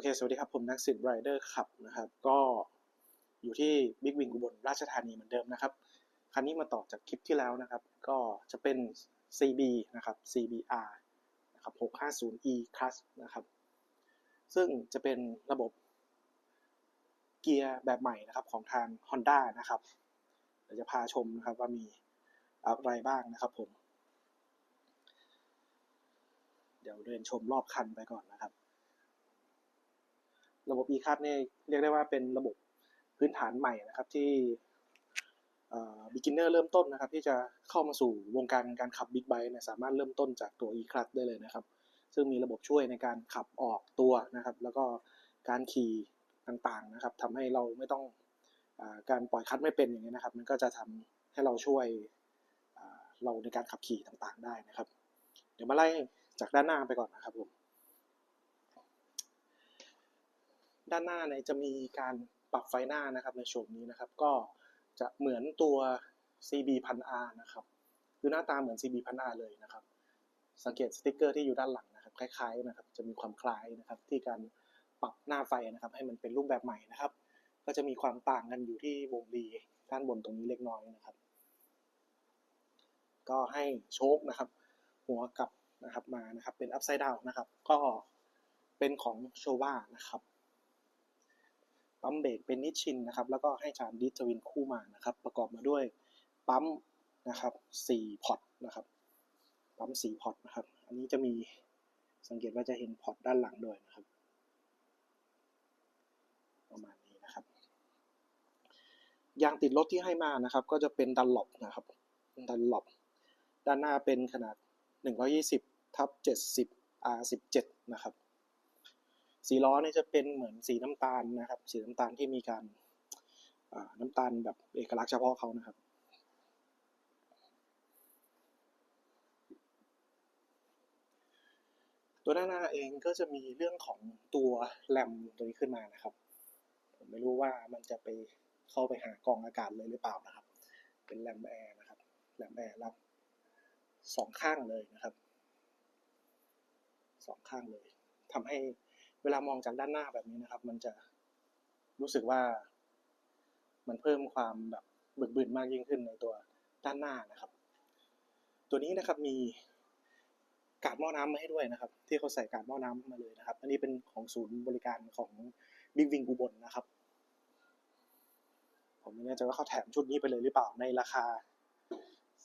อเค สวัสดีครับ ผมนักสิทธิ์ไรเดอร์ขับนะครับ ก็อยู่ที่บิ๊กวิงอุบลราชธานีเหมือนเดิมนะครับคันนี้มาต่อจากคลิปที่แล้วนะครับ ก็จะเป็น CB นะครับ CBR นะครับ 650E Plus นะครับ ซึ่งจะเป็นระบบเกียร์แบบใหม่นะครับของทาง Honda นะครับเดี๋ยวจะพาชมนะครับว่ามีอะไรบ้างนะครับผม เดี๋ยวเดินชมรอบคันไปก่อนนะครับ ระบบ e-card เนี่ยเรียกได้ว่าเป็นระบบพื้นฐานใหม่นะครับที่ beginner เริ่มต้นนะครับ ที่จะเข้ามาสู่วงการการขับ big bike เนี่ยสามารถเริ่มต้นจากตัว e-card ได้เลยนะครับ ซึ่งมีระบบช่วยในการขับออกตัวนะครับ แล้วก็การขี่ต่างๆนะครับทำให้เราไม่ต้องอการปล่อยคัดไม่เป็นอย่างนี้ยนะครับ มันก็จะทำให้เราช่วยเราในการขับขี่ต่างๆได้นะครับ เดี๋ยวมาไล่จากด้านหน้าไปก่อนนะครับผม ด้านหน้าเนี่ยจะมีการปรับไฟหน้านะครับในโฉมนี้นะครับ ก็จะเหมือนตัว CB 1000 R นะครับ คือหน้าตาเหมือน CB 1000 R เลยนะครับ สังเกตสติกเกอร์ที่อยู่ด้านหลังนะครับ คล้ายๆนะครับ จะมีความคล้ายนะครับที่การปรับหน้าไฟนะครับ ให้มันเป็นรูปแบบใหม่นะครับ ก็จะมีความต่างกันอยู่ที่วงรีด้านบนตรงนี้เล็กน้อยนะครับ ก็ให้โชคนะครับ หัวกลับนะครับมานะครับ เป็น upside down นะครับ ก็เป็นของโชวานะครับ ปั๊มเบรกเป็นนิชชินนะครับ แล้วก็ให้จานดิสทวินคู่มานะครับ ประกอบมาด้วยปั๊มนะครับ4พอร์ตนะครับ ปั๊ม4พอร์ตนะครับ อันนี้จะมีสังเกตว่าจะเห็นพอร์ตด้านหลังด้วยนะครับ ประมาณนี้นะครับ ยางติดรถที่ให้มานะครับ ก็จะเป็นดันหลบนะครับ ดันหลบด้านหน้าเป็นขนาด 120ทับ70 R17 นะครับ สีล้อเนี่ยจะเป็นเหมือนสีน้ำตาลนะครับ สีน้ำตาลที่มีการน้ำตาลแบบเอกลักษณ์เฉพาะเขานะครับ ตัวด้าหน้าเองก็จะมีเรื่องของตัวแรมตัวนี้ขึ้นมานะครับ ผมไม่รู้ว่ามันจะไปเข้าไปหากองอากาศเลยหรือเปล่านะครับ เป็นแรมแอร์นะครับแรมแอร์รับสองข้างเลยนะครับสองข้างเลยทำให้ เวลามองจากด้านหน้าแบบนี้นะครับ มันจะรู้สึกว่ามันเพิ่มความแบบบึกบึนมากยิ่งขึ้นในตัวด้านหน้านะครับ ตัวนี้นะครับมีกาดหม้อน้ำมาให้ด้วยนะครับ ที่เขาใส่กาดหม้อน้ำมาเลยนะครับ อันนี้เป็นของศูนย์บริการของบิ๊กวิงอุบลนะครับ ผมไม่แน่ใจว่าเขาแถมชุดนี้ไปเลยหรือเปล่าในราคา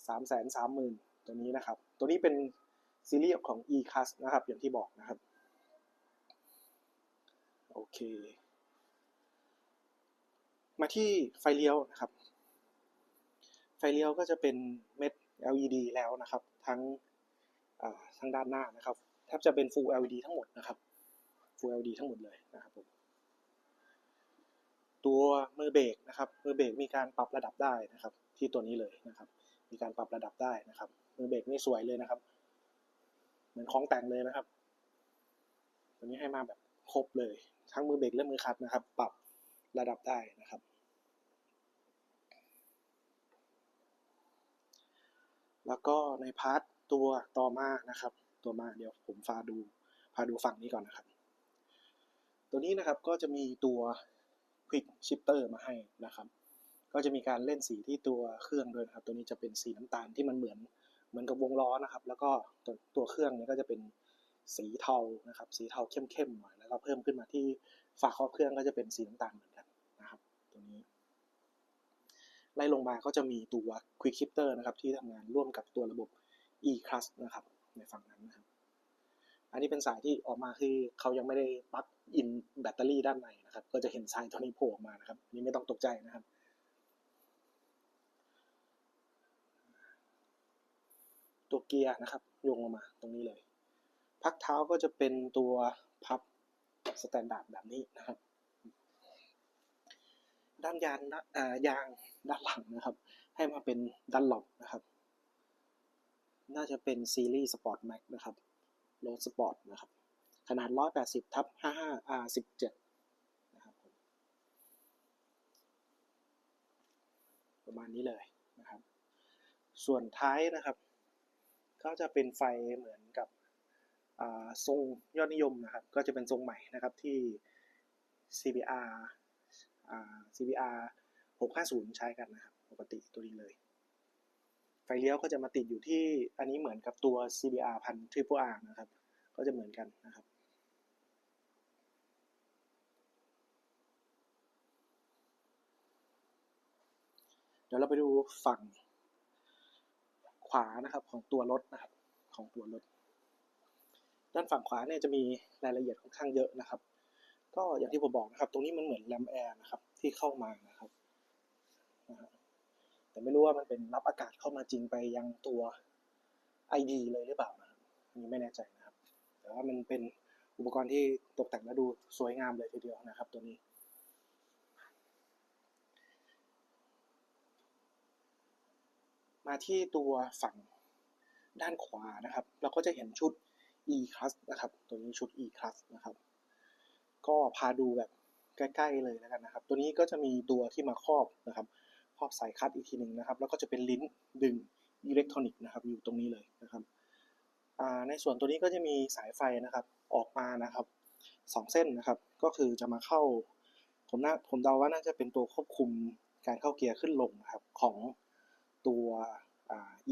สามแสนสามหมื่นตัวนี้นะครับ ตัวนี้เป็นซีรีส์ของ e-class นะครับอย่างที่บอกนะครับ โอเค มาที่ไฟเลี้ยวนะครับ ไฟเลี้ยวก็จะเป็นเม็ด LED แล้วนะครับ ทั้งทั้งด้านหน้านะครับแทบจะเป็น Full LED ทั้งหมดนะครับ Full LED ทั้งหมดเลยนะครับผมตัวมือเบรกนะครับมือเบรกมีการปรับระดับได้นะครับ ที่ตัวนี้เลยนะครับ มีการปรับระดับได้นะครับ มือเบรกนี่สวยเลยนะครับ เหมือนของแต่งเลยนะครับ ตัวนี้ให้มาแบบ ครบเลย ทั้งมือเบรกและมือคลัตช์นะครับ ปรับระดับได้นะครับ แล้วก็ในพาร์ทตัวต่อมานะครับ ตัวมาเดี๋ยวผมพาดูพาดูฝั่งนี้ก่อนนะครับ ตัวนี้นะครับก็จะมีตัว Quick Shifter มาให้นะครับ ก็จะมีการเล่นสีที่ตัวเครื่องด้วยนะครับ ตัวนี้จะเป็นสีน้ำตาลที่มันเหมือนเหมือนกับวงล้อนะครับ แล้วก็ตัวตัวเครื่องเนี่ยก็จะเป็น สีเทานะครับ สีเทาเข้มๆหน่อยแล้วก็เพิ่มขึ้นมาที่ฝาครอบเครื่องก็จะเป็นสีน้ำตาลเหมือนกันนะครับตัวนี้ ไล่ลงมาก็จะมีตัว Quick Shifter นะครับ ที่ทำงานร่วมกับตัวระบบ e-class นะครับในฝั่งนั้นนะครับ อันนี้เป็นสายที่ออกมาคือเขายังไม่ได้ปลั๊กอินแบตเตอรี่ด้านในนะครับ ก็จะเห็นสายตัวนี้โผล่ออกมานะครับนนี้ไม่ต้องตกใจนะครับตัวเกียร์นะครับโยงลงมาตรงนี้เลย พักเท้าก็จะเป็นตัวพับสแตนดาร์ดแบบนี้นะครับ ด้านยางนยางด้านหลังนะครับ ให้มาเป็นดันหลบนะครับ น่าจะเป็นซีรีส์สปอร์ตแม็กนะครับโรดสปอร์ตนะครับ ขนาด 180ทับ55 R17 นะครับประมาณนี้เลยนะครับ ส่วนท้ายนะครับ ก็จะเป็นไฟเหมือนกับ ทรงยอดนิยมนะครับ ก็จะเป็นทรงใหม่นะครับที่ CBR อ่า CBR 650 ใช้กันนะครับ ปกติตัวนี้เลย ไฟเลี้ยวก็จะมาติดอยู่ที่อันนี้เหมือนกับตัว CBR พัน Triple R นะครับ ก็จะเหมือนกันนะครับเดี๋ยวเราไปดูฝั่งขวานะครับของตัวรถนะครับของตัวรถ ด้านฝั่งขวาเนี่ยจะมีรายละเอียดค่อนข้างเยอะนะครับ ก็อย่างที่ผมบอกนะครับ ตรงนี้มันเหมือนแรมแอร์นะครับที่เข้ามานะครับแต่ไม่รู้ว่ามันเป็นรับอากาศเข้ามาจริงไปยังตัว ID เลยหรือเปล่านะครับอันนี้ไม่แน่ใจนะครับ แต่ว่ามันเป็นอุปกรณ์ที่ตกแต่งแล้วดูสวยงามเลยทีเดียวนะครับ ตัวนี้ มาที่ตัวฝั่งด้านขวานะครับ เราก็จะเห็นชุด e class นะครับ ตัวนี้ชุด e class นะครับ ก็พาดูแบบใกล้ๆเลยแล้วกันนะครับ ตัวนี้ก็จะมีตัวที่มาครอบนะครับ ครอบสายคัดอีกทีหนึ่งนะครับ แล้วก็จะเป็นลิ้นดึงอิเล็กทรอนิกส์นะครับอยู่ตรงนี้เลยนะครับในส่วนตัวนี้ก็จะมีสายไฟนะครับออกมานะครับสองเส้นนะครับ ก็คือจะมาเข้า ผมน่าผมเดาว่าน่าจะเป็นตัวควบคุมการเข้าเกียร์ขึ้นลงนะครับของตัว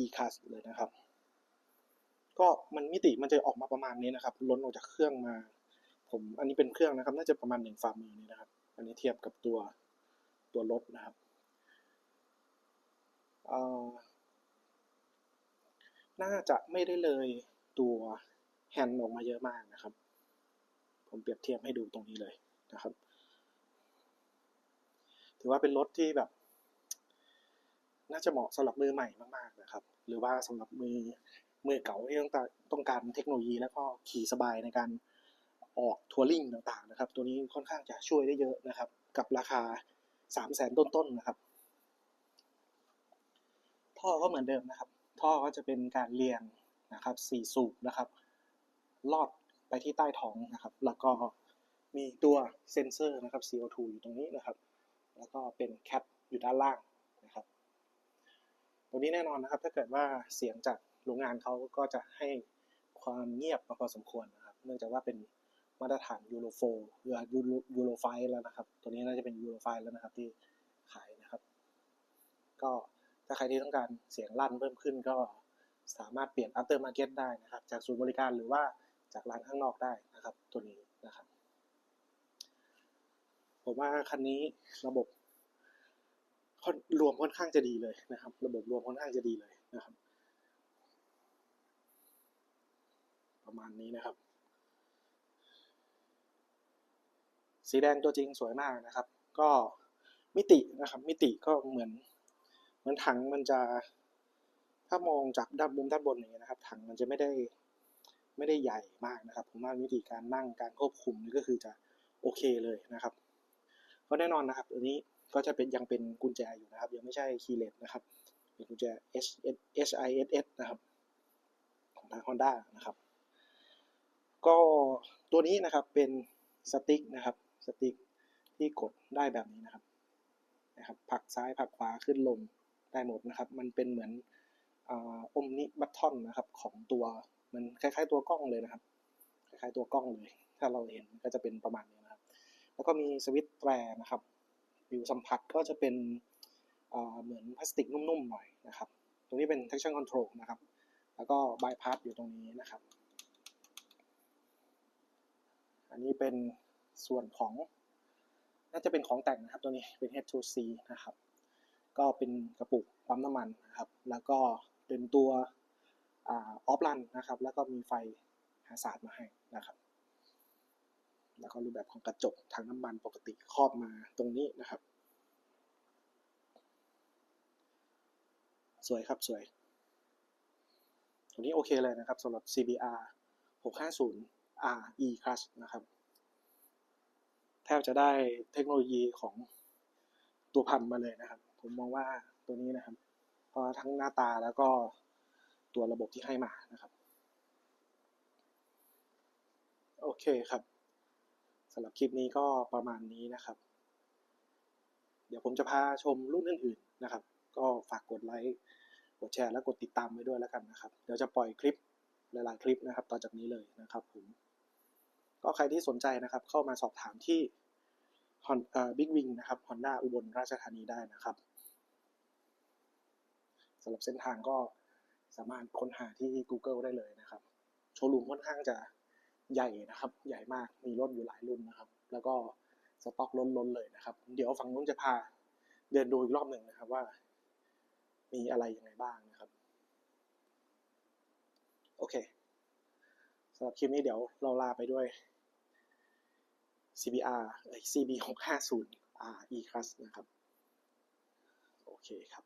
e class เลยนะครับ ก็มันมิติมันจะออกมาประมาณนี้นะครับ ล้นออกจากเครื่องมา ผมอันนี้เป็นเครื่องนะครับ น่าจะประมาณหนึ่งฝ่ามือนี่นะครับ อันนี้เทียบกับตัวตัวรถนะครับอ่อน่าจะไม่ได้เลยตัวแฮนด์ออกมาเยอะมากนะครับ ผมเปรียบเทียบให้ดูตรงนี้เลยนะครับ ถือว่าเป็นรถที่แบบ น่าจะเหมาะสำหรับมือใหม่มากๆนะครับ หรือว่าสำหรับมือ มือเก่าที่ต้องการต้องการเทคโนโลยีแล้วก็ขี่สบายในการออกทัวริงต่างๆนะครับ ตัวนี้ค่อนข้างจะช่วยได้เยอะนะครับ กับราคาสามแสนต้นๆนะครับ ท่อก็เหมือนเดิมนะครับ ท่อก็จะเป็นการเรียงนะครับสี่สูบนะครับ ลอดไปที่ใต้ท้องนะครับ แล้วก็มีตัวเซ็นเซอร์นะครับ CO2 อยู่ตรงนี้นะครับ แล้วก็เป็นแคปอยู่ด้านล่างนะครับ ตัวนี้แน่นอนนะครับ ถ้าเกิดว่าเสียงจาก โรงงานเขาก็จะให้ความเงียบมาพอสมควรนะครับ เนื่องจากว่าเป็นมาตรฐานยูโรโฟหรือยูโรไฟแล้วนะครับ ตัวนี้น่าจะเป็นยูโรไฟแล้วนะครับที่ขายนะครับ ก็ถ้าใครที่ต้องการเสียงลั่นเพิ่มขึ้นก็สามารถเปลี่ยน after market ได้นะครับ จากศูนย์บริการหรือว่าจากร้านข้างนอกได้นะครับ ตัวนี้นะครับ ผมว่าคันนี้ระบบรวมค่อนข้างจะดีเลยนะครับ ระบบรวมค่อนข้างจะดีเลยนะครับ ประมาณนี้นะครับ สีแดงตัวจริงสวยมากนะครับ ก็มิตินะครับ มิติก็เหมือนเหมือนถังมันจะ ถ้ามองจากด้านมุมด้านบนอย่างเงี้ยนะครับ ถังมันจะไม่ได้ไม่ได้ใหญ่มากนะครับ ผมว่าวิธีการนั่งการควบคุมนี่ก็คือจะโอเคเลยนะครับก็แน่นอนนะครับ อันนี้ก็จะเป็นยังเป็นกุญแจอยู่นะครับ ยังไม่ใช่คีย์เลสนะครับเป็นกุญแจ H H I S S นะครับของทาง Honda นะครับ ก็ตัวนี้นะครับเป็นสติ๊กนะครับสติ๊กที่กดได้แบบนี้นะครับนะครับผักซ้ายผักขวาขึ้นลงได้หมดนะครับ มันเป็นเหมือนอมนิบัตทอนนะครับของตัวมันคล้ายๆตัวกล้องเลยนะครับ คล้ายๆตัวกล้องเลย ถ้าเราเห็นก็จะเป็นประมาณนี้นะครับ แล้วก็มีสวิตช์แตรนะครับผิวสัมผัสก็จะเป็นเหมือนพลาสติกนุ่มๆหน่อยนะครับ ตรงนี้เป็น traction control นะครับ แล้วก็ bypass อยู่ตรงนี้นะครับ อั นี้เป็นส่วนของ น่าจะเป็นของแต่งนะครับตัวนี้เป็น H2C นะครับ ก็เป็นกระปุกปั๊มน้ำมันนะครับ แล้วก็เป็นตัวออฟลันนะครับ แล้วก็มีไฟหาศาสตร์มาให้นะครับ แล้วก็รูปแบบของกระจกทางน้ำมันปกติครอบมาตรงนี้นะครับ สวยครับสวย ตรงนี้โอเคเลยนะครับสำหรับ CBR 650 R E Class นะครับแทบจะได้เทคโนโลยีของตัวพันมาเลยนะครับ ผมมองว่าตัวนี้นะครับเพราะทั้งหน้าตาแล้วก็ตัวระบบที่ให้มานะครับโอเคครับสำหรับคลิปนี้ก็ประมาณนี้นะครับ เดี๋ยวผมจะพาชมรุ่นอื่นๆนะครับ ก็ฝากกดไลค์กดแชร์และกดติดตามไว้ด้วยแล้วกันนะครับ เดี๋ยวจะปล่อยคลิปหลายๆคลิปนะครับ ต่อจากนี้เลยนะครับผม ก็ใครที่สนใจนะครับเข้ามาสอบถามที่บิ๊กวิงนะครับฮอนด้าอุบลราชธานีได้นะครับสำหรับเส้นทางก็สามารถค้นหาที่ Google ได้เลยนะครับ โชว์รูมค่อนข้างจะใหญ่นะครับ ใหญ่มากมีรถอยู่หลายรุ่นนะครับ แล้วก็สต็อกล้นๆเลยนะครับ เดี๋ยวฝั่งนู้นจะพาเดินดูอีกรอบหนึ่งนะครับว่า มีอะไรยังไงบ้างนะครับ โอเคสำหรับคลิปนี้เดี๋ยวเราลาไปด้วย CBR เอ้ย CB 650 R E Class นะครับ โอเคครับ